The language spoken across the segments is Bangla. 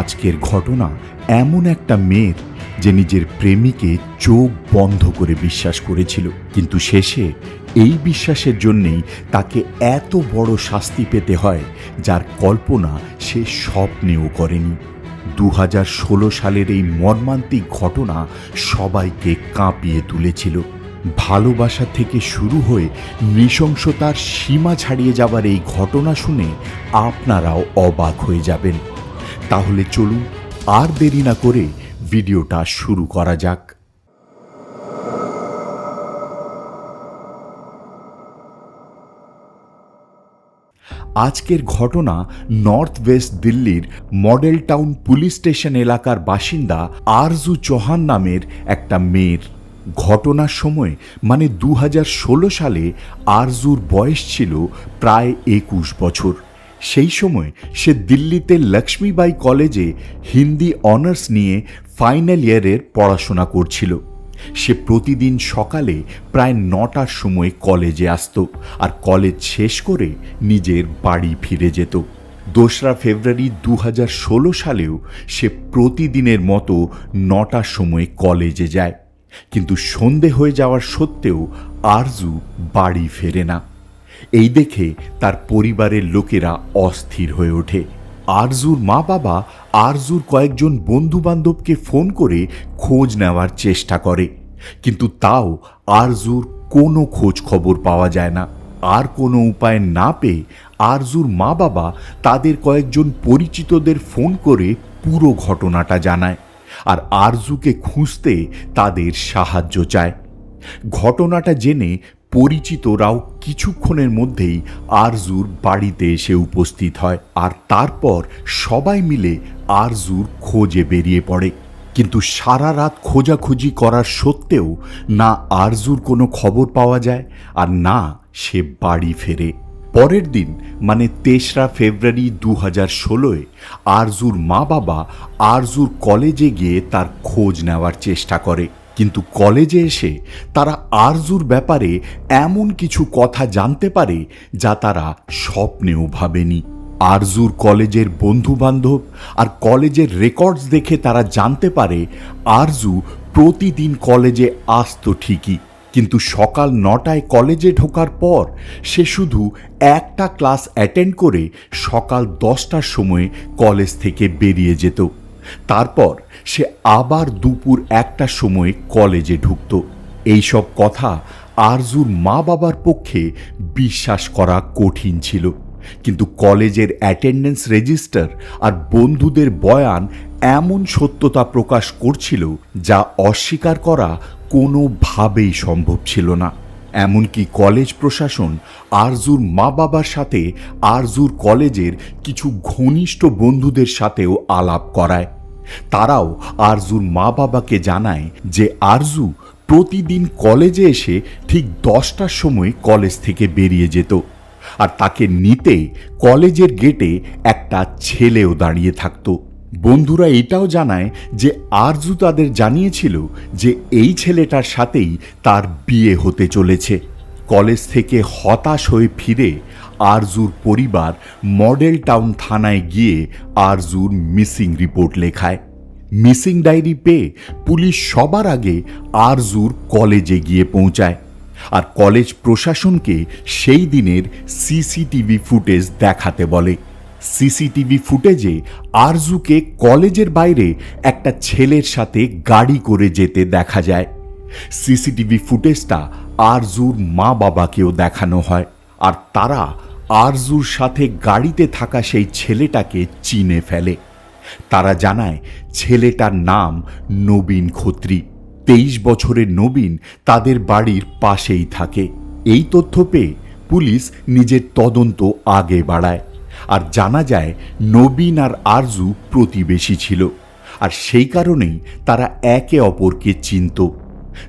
আজকের ঘটনা এমন একটা মেয়ের যে নিজের প্রেমিকে চোখ বন্ধ করে বিশ্বাস করেছিল। কিন্তু শেষে এই বিশ্বাসের জন্যেই তাকে এত বড় শাস্তি পেতে হয়, যার কল্পনা সে স্বপ্নেও করেনি। দু হাজার ষোলো সালের এই মর্মান্তিক ঘটনা সবাইকে কাঁপিয়ে তুলেছিল। ভালোবাসা থেকে শুরু হয়ে নৃশংসতার সীমা ছাড়িয়ে যাবার এই ঘটনা শুনে আপনারাও অবাক হয়ে যাবেন। তাহলে চলুন আর দেরি না করে ভিডিওটা শুরু করা যাক। আজকের ঘটনা নর্থ ওয়েস্ট দিল্লির মডেল টাউন পুলিশ স্টেশন এলাকার বাসিন্দা আরজু চৌহান নামের একটা মেয়ের। ঘটনার সময় মানে দু হাজার ষোলো সালে আরজুর বয়স ছিল প্রায় একুশ বছর। সেই সময় সে দিল্লিতে লক্ষ্মীবাই কলেজে হিন্দি অনার্স নিয়ে ফাইনাল ইয়ারের পড়াশোনা করছিল। সে প্রতিদিন সকালে প্রায় নটার সময় কলেজে আসতো আর কলেজ শেষ করে নিজের বাড়ি ফিরে যেত। দোসরা ফেব্রুয়ারি দু ষোলো সালেও সে প্রতিদিনের মতো নটার সময় কলেজে যায়। কিন্তু সন্ধে হয়ে যাওয়ার সত্ত্বেও আরজু বাড়ি ফেরে না। এই দেখে তার পরিবারের লোকেরা অস্থির হয়ে ওঠে। আরজুর মা বাবা আরজুর কয়েকজন বন্ধু বান্ধবকে ফোন করে খোঁজ নেওয়ার চেষ্টা করে। কিন্তু তাও আরজুর কোনো খোঁজ খবর পাওয়া যায় না। আর কোনো উপায় না পেয়ে আরজুর মা বাবা তাদের কয়েকজন পরিচিতদের ফোন করে পুরো ঘটনাটা জানায় আর আরজুকে খুঁজতে তাদের সাহায্য চায়। ঘটনাটা জেনে পরিচিতরাও কিছুক্ষণের মধ্যেই আরজুর বাড়িতে এসে উপস্থিত হয় আর তারপর সবাই মিলে আরজুর খোঁজে বেরিয়ে পড়ে। কিন্তু সারা রাত খোঁজাখুঁজি করার সত্ত্বেও না আরজুর কোনো খবর পাওয়া যায় আর না সে বাড়ি ফেরে। পরের দিন মানে তেসরা ফেব্রুয়ারি দু হাজার ষোলোয়, আরজুর মা বাবা আরজুর কলেজে গিয়ে তার খোঁজ নেওয়ার চেষ্টা করে। কিন্তু কলেজে এসে তারা আরজুর ব্যাপারে এমন কিছু কথা জানতে পারে যা তারা স্বপ্নেও ভাবেনি। আরজুর কলেজের বন্ধু বান্ধব আর কলেজের রেকর্ডস দেখে তারা জানতে পারে আরজু প্রতিদিন কলেজে আসতো ঠিকই। কিন্তু সকাল নটায় কলেজে ঢোকার পর সে শুধু একটা ক্লাস অ্যাটেন্ড করে সকাল দশটার সময় কলেজ থেকে বেরিয়ে যেত। তারপর সে আবার দুপুর একটার সময় কলেজে ঢুকত। এইসব কথা আরজুর মা বাবার পক্ষে বিশ্বাস করা কঠিন ছিল। কিন্তু কলেজের অ্যাটেন্ডেন্স রেজিস্টার আর বন্ধুদের বয়ান এমন সত্যতা প্রকাশ করছিল যা অস্বীকার করা কোনোভাবেই সম্ভব ছিল না। এমনকি কলেজ প্রশাসন আরজুর মা বাবার সাথে আরজুর কলেজের কিছু ঘনিষ্ঠ বন্ধুদের সাথেও আলাপ করায়। তারাও আরজুর মা বাবাকে জানায় যে আরজু প্রতিদিন কলেজে এসে ঠিক দশটার সময় কলেজ থেকে বেরিয়ে যেত আর তাকে নিতে কলেজের গেটে একটা ছেলেও দাঁড়িয়ে থাকতো। বন্ধুরা এটাও জানায় যে আরজু তাদের জানিয়েছিল যে এই ছেলেটার সাথেই তার বিয়ে হতে চলেছে। কলেজ থেকে হতাশ হয়ে ফিরে আরজুর পরিবার মডেল টাউন থানায় গিয়ে আরজুর মিসিং রিপোর্ট লেখায়। মিসিং ডায়েরি পেয়ে পুলিশ সবার আগে আরজুর কলেজে গিয়ে পৌঁছায়। আর কলেজ প্রশাসনকে সেই দিনের সিসিটিভি ফুটেজ দেখাতে বলে। সিসিটিভি ফুটেজে আরজুকে কলেজের বাইরে একটা ছেলের সাথে গাড়ি করে যেতে দেখা যায়। সিসিটিভি ফুটেজটা আরজুর মা বাবাকেও দেখানো হয়। আর তারা আরজুর সাথে গাড়িতে থাকা সেই ছেলেটাকে চিনে ফেলে। তারা জানায়, ছেলেটার নাম নবীন খত্রী। তেইশ বছরের নবীন তাদের বাড়ির পাশেই থাকে। এই তথ্য পেয়ে পুলিশ নিজের তদন্ত আগে বাড়ায়। আর জানা যায়, নবীন আর আরজু প্রতিবেশী ছিল। আর সেই কারণেই তারা একে অপরকে চিনত।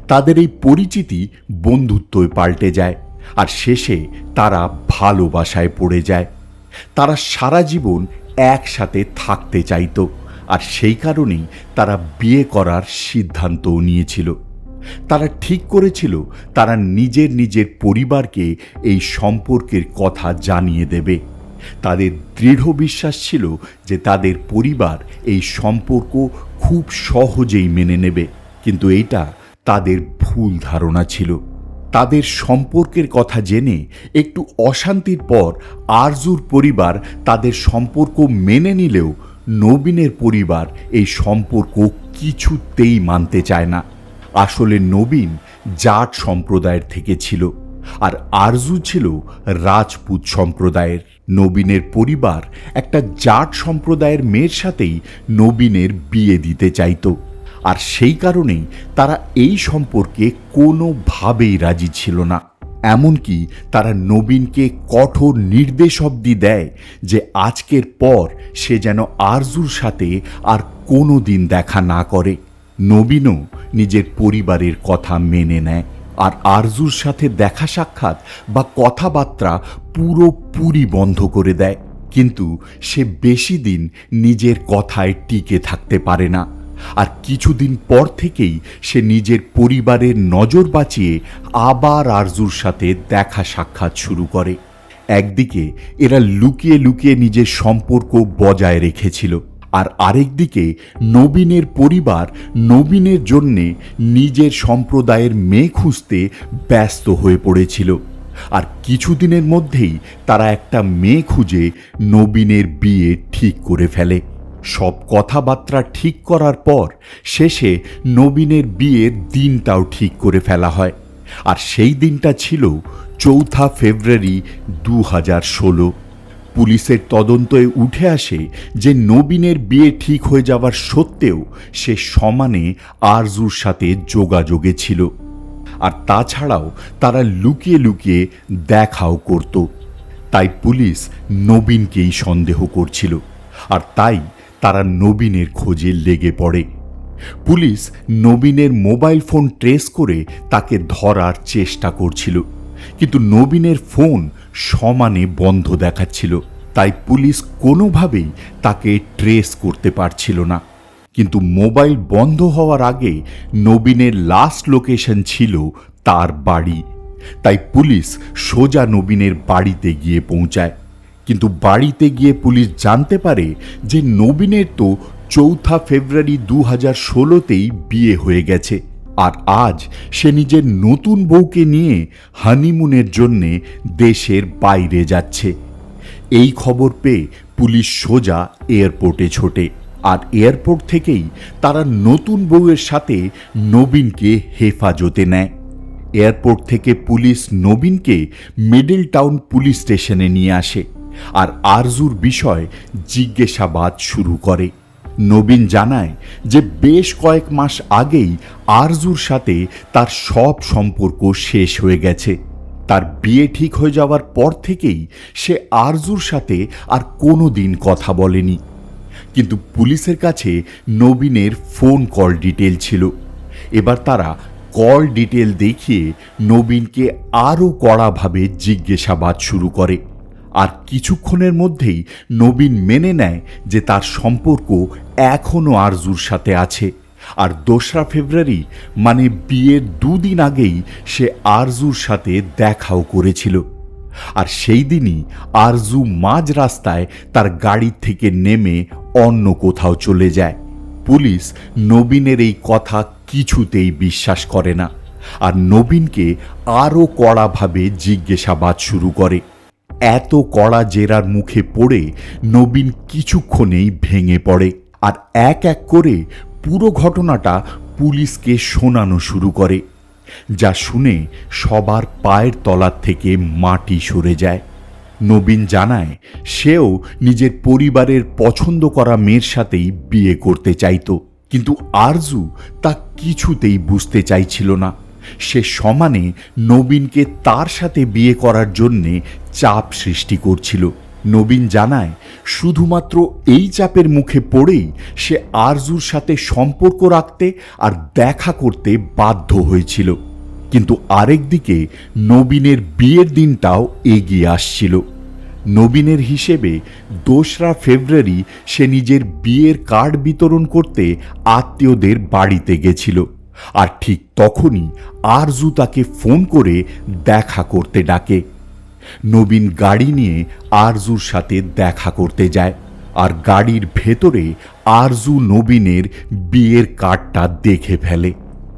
তাদের এই পরিচিতি বন্ধুত্বই পাল্টে যায়। আর শেষে তারা ভালোবাসায় পড়ে যায়। তারা সারা জীবন একসাথে থাকতে চাইতো আর সেই কারণেই তারা বিয়ে করার সিদ্ধান্তও নিয়েছিল। তারা ঠিক করেছিল তারা নিজের নিজের পরিবারকে এই সম্পর্কের কথা জানিয়ে দেবে। তাদের দৃঢ় বিশ্বাস ছিল যে তাদের পরিবার এই সম্পর্ক খুব সহজেই মেনে নেবে, কিন্তু এটা তাদের ভুল ধারণা ছিল। তাদের সম্পর্কের কথা জেনে একটু অশান্তির পর আরজুর পরিবার তাদের সম্পর্ক মেনে নিলেও নবীনের পরিবার এই সম্পর্ক কিছুতেই মানতে চায় না। আসলে নবীন জাট সম্প্রদায়ের থেকে ছিল আর আরজু ছিল রাজপুত সম্প্রদায়ের। নবীনের পরিবার একটা জাট সম্প্রদায়ের মেয়ের সাথেই নবীনের বিয়ে দিতে চাইতো। আর সেই কারণেই তারা এই সম্পর্কে কোনোভাবেই রাজি ছিল না। এমনকি তারা নবীনকে কঠোর নির্দেশ অব্দি দেয় যে আজকের পর সে যেন আরজুর সাথে আর কোনো দিন দেখা না করে। নবীনও নিজের পরিবারের কথা মেনে নেয় আর আরজুর সাথে দেখা সাক্ষাৎ বা কথাবার্তা পুরোপুরি বন্ধ করে দেয়। কিন্তু সে বেশি দিন নিজের কথায় টিকে থাকতে পারে না। আর কিছুদিন পর থেকেই সে নিজের পরিবারের নজর বাঁচিয়ে আবার আরজুর সাথে দেখা সাক্ষাৎ শুরু করে। একদিকে এরা লুকিয়ে লুকিয়ে নিজের সম্পর্ক বজায় রেখেছিল, আর আরেকদিকে নবীনের পরিবার নবীনের জন্যে নিজের সম্প্রদায়ের মেয়ে খুঁজতে ব্যস্ত হয়ে পড়েছিল। আর কিছুদিনের মধ্যেই তারা একটা মেয়ে খুঁজে নবীনের বিয়ে ঠিক করে ফেলে। সব কথাবার্তা ঠিক করার পর শেষে নবীনের বিয়ের দিনটাও ঠিক করে ফেলা হয়। আর সেই দিনটা ছিল চৌঠা ফেব্রুয়ারি দু হাজার ষোলো। পুলিশের তদন্তে উঠে আসে যে নবীনের বিয়ে ঠিক হয়ে যাওয়ার সত্ত্বেও সে সমানে আরজুর সাথে যোগাযোগে ছিল। আর তাছাড়াও তারা লুকিয়ে লুকিয়ে দেখাও করত। তাই পুলিশ নবীনকেই সন্দেহ করছিল। আর তাই তারা নবীনের খোঁজে লেগে পড়ে। পুলিশ নবীনের মোবাইল ফোন ট্রেস করে তাকে ধরার চেষ্টা করছিল। কিন্তু নবীনের ফোন সমানে বন্ধ দেখাচ্ছিল। তাই পুলিশ কোনোভাবেই তাকে ট্রেস করতে পারছিল না। কিন্তু মোবাইল বন্ধ হওয়ার আগে নবীনের লাস্ট লোকেশন ছিল তার বাড়ি। তাই পুলিশ সোজা নবীনের বাড়িতে গিয়ে পৌঁছায়। কিন্তু বাড়িতে গিয়ে পুলিশ জানতে পারে যে নবীনের তো চৌঠা ফেব্রুয়ারি দু হাজার ষোলোতেই বিয়ে হয়ে গেছে। আর আজ সে নিজের নতুন বউকে নিয়ে হানিমুনের জন্যে দেশের বাইরে যাচ্ছে। এই খবর পেয়ে পুলিশ সোজা এয়ারপোর্টে ছোটে আর এয়ারপোর্ট থেকেই তারা নতুন বউয়ের সাথে নবীনকে হেফাজতে নেয়। এয়ারপোর্ট থেকে পুলিশ নবীনকে মিডল টাউন পুলিশ স্টেশনে নিয়ে আসে। আর আরজুর বিষয় জিজ্ঞাসাবাদ শুরু করে। নবীন জানায় যে বেশ কয়েক মাস আগেই আরজুর সাথে তার সব সম্পর্ক শেষ হয়ে গেছে। তার বিয়ে ঠিক হয়ে যাওয়ার পর থেকেই সে আরজুর সাথে আর কোনো দিন কথা বলেনি। কিন্তু পুলিশের কাছে নবীনের ফোন কল ডিটেল ছিল। এবার তারা কল ডিটেল দেখিয়ে নবীনকে আরও কড়াভাবে জিজ্ঞাসাবাদ শুরু করে। আর কিছুক্ষণের মধ্যেই নবীন মেনে নেয় যে তার সম্পর্ক এখনও আরজুর সাথে আছে। আর দোসরা ফেব্রুয়ারি মানে বিয়ের দুদিন আগেই সে আরজুর সাথে দেখাও করেছিল। আর সেই দিনই আরজু মাঝ রাস্তায় তার গাড়ি থেকে নেমে অন্য কোথাও চলে যায়। পুলিশ নবীনের এই কথা কিছুতেই বিশ্বাস করে না। আর নবীনকে আরও কড়াভাবে জিজ্ঞাসাবাদ শুরু করে। এত কড়া জেরার মুখে পড়ে নবীন কিছুক্ষণেই ভেঙে পড়ে আর এক এক করে পুরো ঘটনাটা পুলিশকে শোনানো শুরু করে, যা শুনে সবার পায়ের তলার থেকে মাটি সরে যায়। নবীন জানায়, সেও নিজের পরিবারের পছন্দ করা মেয়ের সাথেই বিয়ে করতে চাইতো, কিন্তু আরজু তা কিছুতেই বুঝতে চাইছিল না। সে সমানে নবীনকে তার সাথে বিয়ে করার জন্যে চাপ সৃষ্টি করছিল। নবীন জানায়, শুধুমাত্র এই চাপের মুখে পড়েই সে আরজুর সাথে সম্পর্ক রাখতে আর দেখা করতে বাধ্য হয়েছিল। কিন্তু আরেকদিকে নবীনের বিয়ের দিনটাও এগিয়ে আসছিল। নবীনের হিসেবে দোসরা ফেব্রুয়ারি সে নিজের বিয়ের কার্ড বিতরণ করতে আত্মীয়দের বাড়িতে গেছিল। আর ঠিক তখনই আরজু তাকে ফোন করে দেখা করতে ডাকে। নবীন গাড়ি নিয়ে আরজুর সাথে দেখা করতে যায় আর গাড়ির ভেতরে আরজু নবীনের বিয়ের কার্ডটা দেখে ফেলে।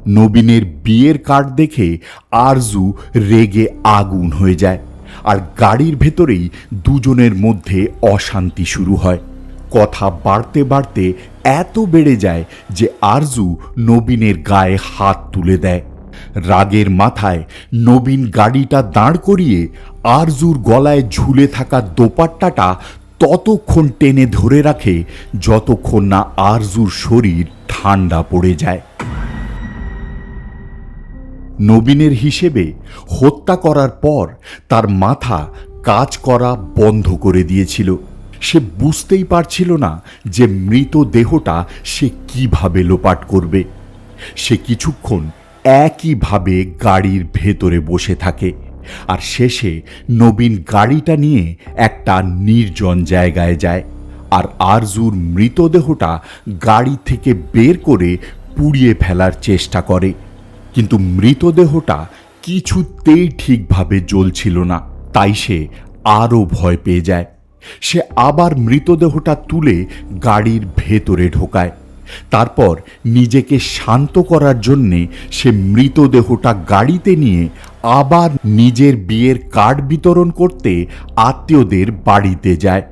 নবীনের বিয়ের কার্ড দেখে আরজু রেগে আগুন হয়ে যায় আর গাড়ির ভেতরেই দুজনের মধ্যে অশান্তি শুরু হয়। কথা বাড়তে বাড়তে এত বেড়ে যায় যে আরজু নবীনের গায়ে হাত তুলে দেয়। রাগের মাথায় নবীন গাড়িটা দাঁড় করিয়ে আরজুর গলায় ঝুলে থাকা দোপাট্টাটা ততক্ষণ টেনে ধরে রাখে যতক্ষণ না আরজুর শরীর ঠান্ডা পড়ে যায়। নবীনের হিসেবে হত্যা করার পর তার মাথা কাজ করা বন্ধ করে দিয়েছিল। সে বুঝতেই পারছিল না যে মৃত দেহটা সে কীভাবে লোপাট করবে। সে কিছুক্ষণ একইভাবে গাড়ির ভেতরে বসে থাকে আর শেষে নবীন গাড়িটা নিয়ে একটা নির্জন জায়গায় যায় আর আরজুর মৃতদেহটা গাড়ি থেকে বের করে পুড়িয়ে ফেলার চেষ্টা করে। কিন্তু মৃতদেহটা কিছুতেই ঠিকভাবে জ্বলছিল না, তাই সে আরও ভয় পেয়ে যায়। সে আবার মৃতদেহটা তুলে গাড়ির ভেতরে ঢোকায়। তারপর নিজেকে শান্ত করার জন্যে সে মৃতদেহটা গাড়িতে নিয়ে আবার নিজের বিয়ের কার্ড বিতরণ করতে আত্মীয়দের বাড়িতে যায়।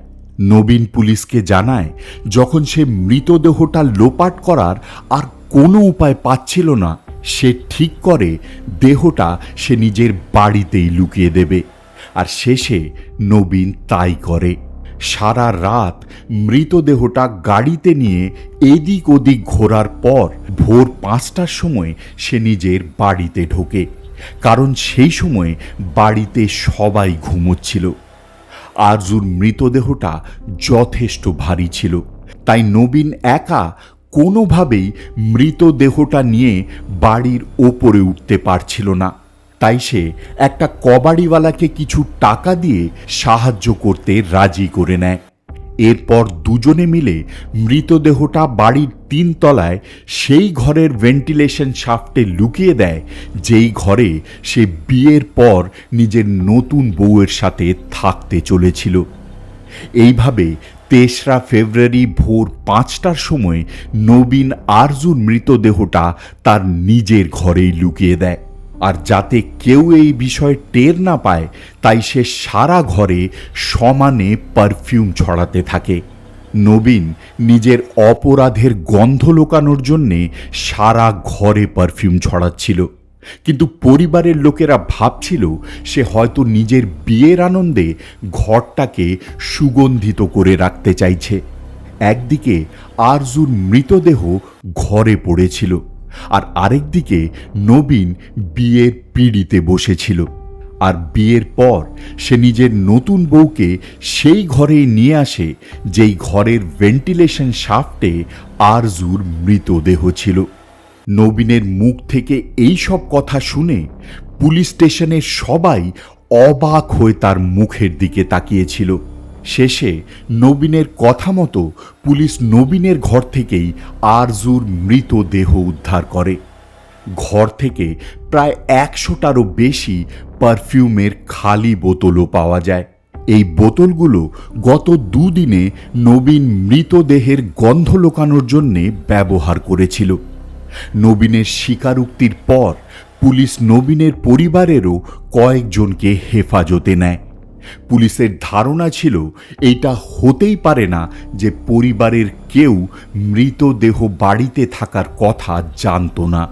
নবীন পুলিশকে জানায়, যখন সে মৃতদেহটা লোপাট করার আর কোনো উপায় পাচ্ছিল না, সে ঠিক করে দেহটা সে নিজের বাড়িতেই লুকিয়ে দেবে। আর শেষে নবীন তাই করে। সারা রাত মৃতদেহটা গাড়িতে নিয়ে এদিক ওদিক ঘোরার পর ভোর পাঁচটার সময় সে নিজের বাড়িতে ঢোকে। কারণ সেই সময় বাড়িতে সবাই ঘুমোচ্ছিল। আরজুর মৃতদেহটা যথেষ্ট ভারী ছিল। তাই নবীন একা কোনোভাবেই মৃতদেহটা নিয়ে বাড়ির ওপরে উঠতে পারছিল না। তাই সে একটা কবাডিওয়ালাকে কিছু টাকা দিয়ে সাহায্য করতে রাজি করে নেয়। এরপর দুজনে মিলে মৃতদেহটা বাড়ির তিনতলায় সেই ঘরের ভেন্টিলেশন শাফটে লুকিয়ে দেয়, যেই ঘরে সে বিয়ের পর নিজের নতুন বউয়ের সাথে থাকতে চলেছিল। এইভাবে তেসরা ফেব্রুয়ারি ভোর পাঁচটার সময় নবীন আরজুর মৃতদেহটা তার নিজের ঘরেই লুকিয়ে দেয়। আর যাতে কেউ এই বিষয় টের না পায়, তাই সে সারা ঘরে সমানে পারফিউম ছড়াতে থাকে। নবীন নিজের অপরাধের গন্ধ লোকানোর জন্যে সারা ঘরে পারফিউম ছড়াচ্ছিল। কিন্তু পরিবারের লোকেরা ভাবছিল সে হয়তো নিজের বিয়ের আনন্দে ঘরটাকে সুগন্ধিত করে রাখতে চাইছে। একদিকে আরজুর মৃতদেহ ঘরে পড়েছিল। আর আরেকদিকে নবীন বিয়ের পিড়িতে বসেছিল। আর বিয়ের পর সে নিজের নতুন বউকে সেই ঘরেই নিয়ে আসে, যেই ঘরের ভেন্টিলেশন শাফটে আরজুর মৃতদেহ ছিল। নবীনের মুখ থেকে এই সব কথা শুনে পুলিশ স্টেশনের সবাই অবাক হয়ে তার মুখের দিকে তাকিয়েছিল। শেষে নবীনের কথা মতো পুলিশ নবীনের ঘর থেকেই আরজুর মৃতদেহ উদ্ধার করে। ঘর থেকে প্রায় একশোটারও বেশি পারফিউমের খালি বোতলও পাওয়া যায়। এই বোতলগুলো গত দুদিনে নবীন মৃতদেহের গন্ধ লোকানোর জন্যে ব্যবহার করেছিল। নবীনের স্বীকারোক্তির পর পুলিশ নবীনের পরিবারেরও কয়েকজনকে হেফাজতে নেয়। পুলিশের ধারণা ছিল এটা হতেই পারে না যে পরিবারের কেউ মৃতদেহ বাড়িতে থাকার কথা জানতো না।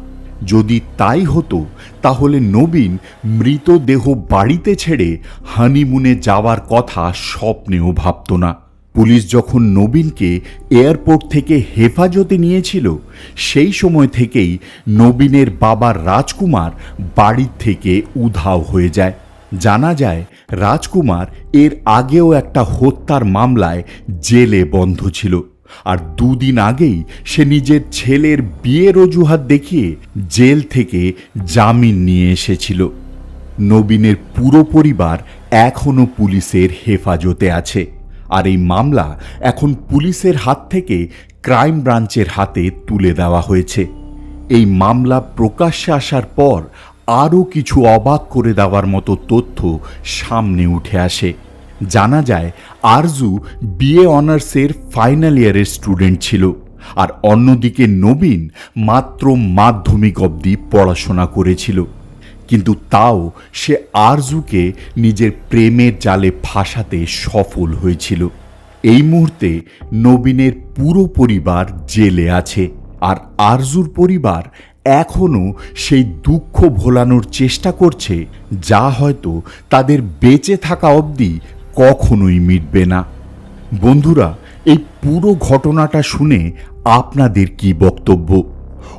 যদি তাই হতো, তাহলে নবীন মৃতদেহ বাড়িতে ছেড়ে হানিমুনে যাওয়ার কথা স্বপ্নেও ভাবত না। পুলিশ যখন নবীনকে এয়ারপোর্ট থেকে হেফাজতে নিয়েছিল, সেই সময় থেকেই নবীনের বাবা রাজকুমার বাড়ির থেকে উধাও হয়ে যায়। জানা যায়, রাজকুমার এর আগেও একটা হত্যার মামলায় জেলে বন্ধ ছিল। আর দুদিন আগেই সে নিজের ছেলের বিয়ের অজুহাত দেখিয়ে জেল থেকে জামিন নিয়ে এসেছিল। নবীনের পুরো পরিবার এখনও পুলিশের হেফাজতে আছে। আর এই মামলা এখন পুলিশের হাত থেকে ক্রাইম ব্রাঞ্চের হাতে তুলে দেওয়া হয়েছে। এই মামলা প্রকাশ্যে আসার পর আরও কিছু অবাক করে দেওয়ার মতো তথ্য সামনে উঠে আসে। জানা যায়, আরজু বিএ অনার্সের ফাইনাল ইয়ারের স্টুডেন্ট ছিল, আর অন্যদিকে নবীন মাত্র মাধ্যমিক অবধি পড়াশোনা করেছিল। কিন্তু তাও সে আরজুকে নিজের প্রেমের জালে ফাঁসাতে সফল হয়েছিল। এই মুহূর্তে নবীনের পুরো পরিবার জেলে আছে, আর আরজুর পরিবার এখনও সেই দুঃখ ভোলানোর চেষ্টা করছে যা হয়তো তাদের বেঁচে থাকা অবধি কখনোই মিটবে না। বন্ধুরা, এই পুরো ঘটনাটা শুনে আপনাদের কি বক্তব্য?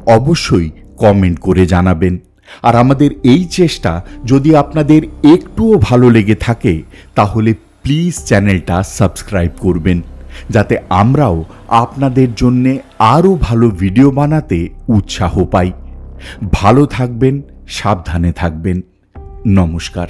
অবশ্যই কমেন্ট করে জানাবেন। আর আমাদের এই চেষ্টা যদি আপনাদের একটুও ভালো লেগে থাকে, তাহলে প্লিজ চ্যানেলটা সাবস্ক্রাইব করবেন। যাতে আমরাও আপনাদের জন্যে আরও ভালো ভিডিও বানাতে উৎসাহ পাই। ভালো থাকবেন, সাবধানে থাকবেন। নমস্কার।